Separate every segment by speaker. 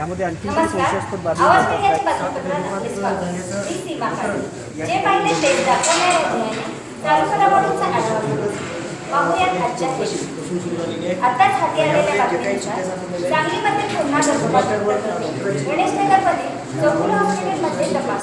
Speaker 1: यामध्ये आणखी काही संशयास्पद बाबी.
Speaker 2: आताच हाती आलेल्या बातमीनुसार सांगलीमध्ये पुन्हा गर्भपात गणेशनगरमध्ये हॉस्पिटलमध्ये तपास.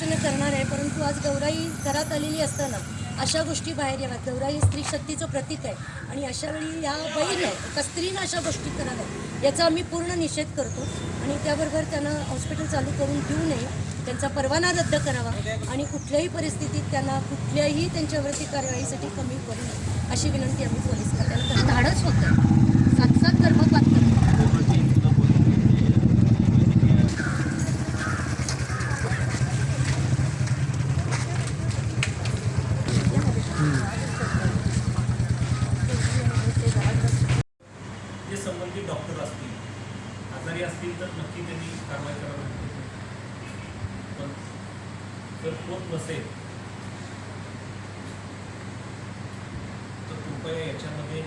Speaker 3: दर्शन करणार आहे परंतु आज गौराई घरात आलेली असताना अशा गोष्टी बाहेर याव्यात गौराई स्त्री शक्तीचं प्रतीक आहे आणि अशा वेळी या बहीण आहे एका स्त्रीनं अशा गोष्टी कराव्यात. याचा आम्ही पूर्ण निषेध करतो आणि त्याबरोबर त्यांना हॉस्पिटल चालू करून देऊ नये. त्यांचा परवाना रद्द करावा आणि कुठल्याही परिस्थितीत त्यांना कुठल्याही त्यांच्यावरती कारवाईसाठी कमी करू नये अशी विनंती आम्ही पोलीस खात्याला करतो. धाडस होतं सात सात गर्भपात करतो
Speaker 4: जे संबंधित डॉक्टर असतील आजारी असतील तर नक्की त्यांनी कारवाई करावी पण जर होत नसेल तर कृपया याच्यामध्ये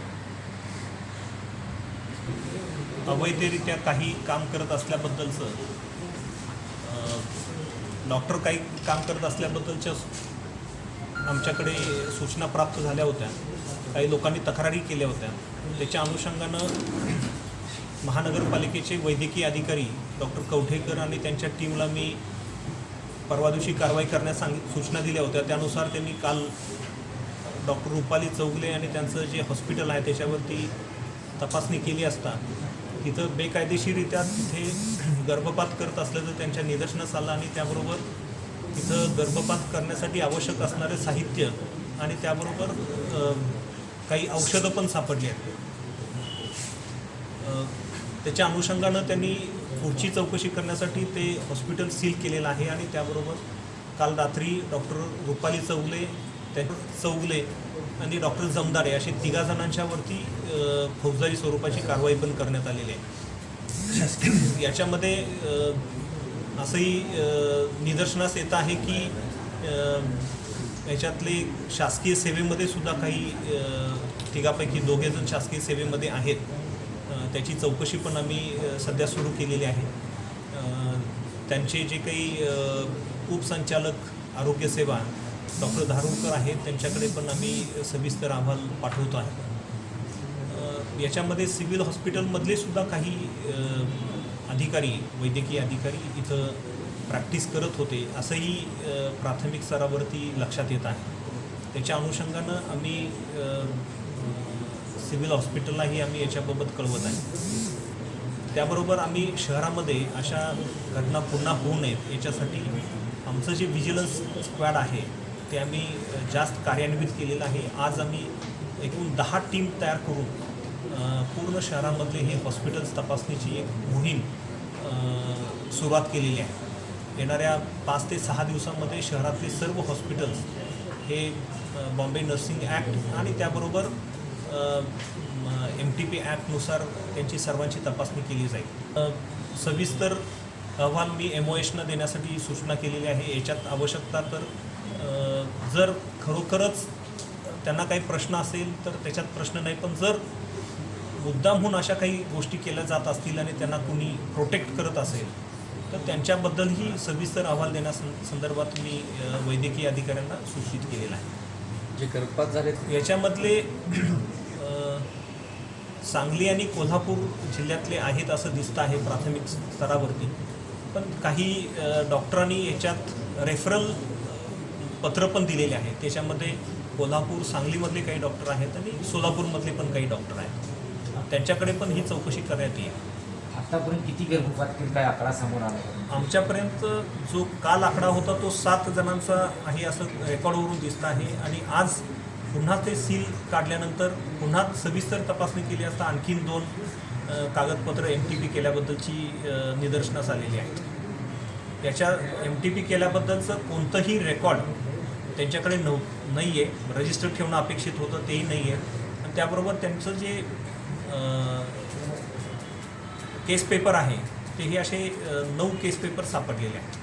Speaker 4: अवैधरित्या काही काम करत असल्याबद्दलचं डॉक्टर काही काम करत असल्याबद्दलच्या आमच्याकडे सूचना प्राप्त झाल्या होत्या. काही लोकांनी तक्रारी केल्या होत्या. त्याच्या अनुषंगानं महानगरपालिकेचे वैद्यकीय अधिकारी डॉक्टर कवठेकर आणि त्यांच्या टीमला मी परवा दिवशी कारवाई करण्यास सांग सूचना दिल्या होत्या. त्यानुसार त्यांनी काल डॉक्टर रुपाली चौगले आणि त्यांचं जे हॉस्पिटल आहे त्याच्यावरती तपासणी केली असता तिथं बेकायदेशीरित्या तिथे गर्भपात करत असल्याचं त्यांच्या निदर्शनास आलं आणि त्याबरोबर तिथं गर्भपात करण्यासाठी आवश्यक असणारे साहित्य आणि त्याबरोबर काही औषधं पण सापडली आहेत. त्याच्या अनुषंगानं त्यांनी पुढची चौकशी करण्यासाठी ते हॉस्पिटल सील केलेलं आहे आणि त्याबरोबर काल रात्री डॉक्टर रुपाली चौगले त्या चौगले आणि डॉक्टर जमदारे असे तिघा जणांच्यावरती फौजदारी स्वरूपाची कारवाई पण करण्यात आलेली आहे. याच्यामध्ये असंही निदर्शनास येत आहे की याच्यातले शासकीय सेवेमध्ये सुद्धा काही तिघापैकी दोघेजण शासकीय सेवेमध्ये आहेत. त्याची चौकशी पण आम्ही सध्या सुरू केलेली आहे. त्यांचे जे काही उपसंचालक आरोग्यसेवा डॉक्टर धारुरकर आहेत त्यांच्याकडे पण आम्ही सविस्तर अहवाल पाठवतो आहे. याच्यामध्ये सिव्हिल हॉस्पिटलमधले सुद्धा काही अधिकारी वैद्यकीय अधिकारी इथं प्रॅक्टिस करत होते असंही प्राथमिक स्तरावरती लक्षात येत आहे. त्याच्या अनुषंगानं आम्ही सिव्हिल हॉस्पिटललाही आम्ही याच्याबाबत कळवत आहे. त्याबरोबर आम्ही शहरामध्ये अशा घटना पुन्हा होऊ नयेत याच्यासाठी आमचं जे व्हिजिलन्स स्क्वॅड आहे ते आम्ही जास्त कार्यान्वित केलेलं आहे. आज आम्ही एकूण दहा टीम तयार करून पूर्ण शहरामधले हे हॉस्पिटल्स तपासणीची एक मोहीम सुरुवात केलेली आहे. येणाऱ्या पाच ते सहा दिवसामध्ये शहरातले सर्व हॉस्पिटल्स हे बॉम्बे नर्सिंग ॲक्ट आणि त्याबरोबर एम टी पी ॲक्टनुसार त्यांची सर्वांची तपासणी केली जाईल. सविस्तर अहवाल मी एम ओ एशनं देण्यासाठी सूचना केलेली आहे. याच्यात आवश्यकता तर जर खरोखरच त्यांना काही प्रश्न असेल तर त्याच्यात प्रश्न नाही पण जर मुद्दामहून अशा काही गोष्टी केल्या जात असतील आणि त्यांना कुणी प्रोटेक्ट करत असेल तर त्यांच्याबद्दलही सविस्तर अहवाल देण्यासंदर्भात मी अ, वैद्यकीय अधिकाऱ्यांना सूचित केलेलं आहे.
Speaker 1: जे गर्भपात झाले
Speaker 4: याच्यामधले सांगली आणि कोल्हापूर जिल्ह्यातले आहेत असं दिसतं आहे प्राथमिक स्तरावरती. पण काही डॉक्टरांनी याच्यात रेफरल पत्र पण दिलेले आहेत. त्याच्यामध्ये कोल्हापूर सांगलीमधले काही डॉक्टर आहेत आणि सोलापूरमधले पण काही डॉक्टर आहेत. त्यांच्याकडे पण ही चौकशी करण्यात येईल.
Speaker 5: आतापर्यंत किती गर्भपात काय आकडा समोर आला?
Speaker 4: आमच्यापर्यंत जो काल आकडा होता तो सात जणांचा आहे असं रेकॉर्डवरून दिसतं आहे. आणि आज पुन्हा ते सील काढल्यानंतर पुन्हा सविस्तर तपासणी केली असता आणखीन दोन कागदपत्र एम टी पी केल्याबद्दलची निदर्शनास आलेली आहेत. त्याच्या एम टी पी केल्याबद्दलचं कोणतंही रेकॉर्ड त्यांच्याकडे नव नाही आहे रजिस्टर ठेवणं अपेक्षित होतं तेही नाही आहे आणि त्याबरोबर त्यांचं जे केस पेपर आहे ते हे असे नऊ केस पेपर सापडलेले आहेत.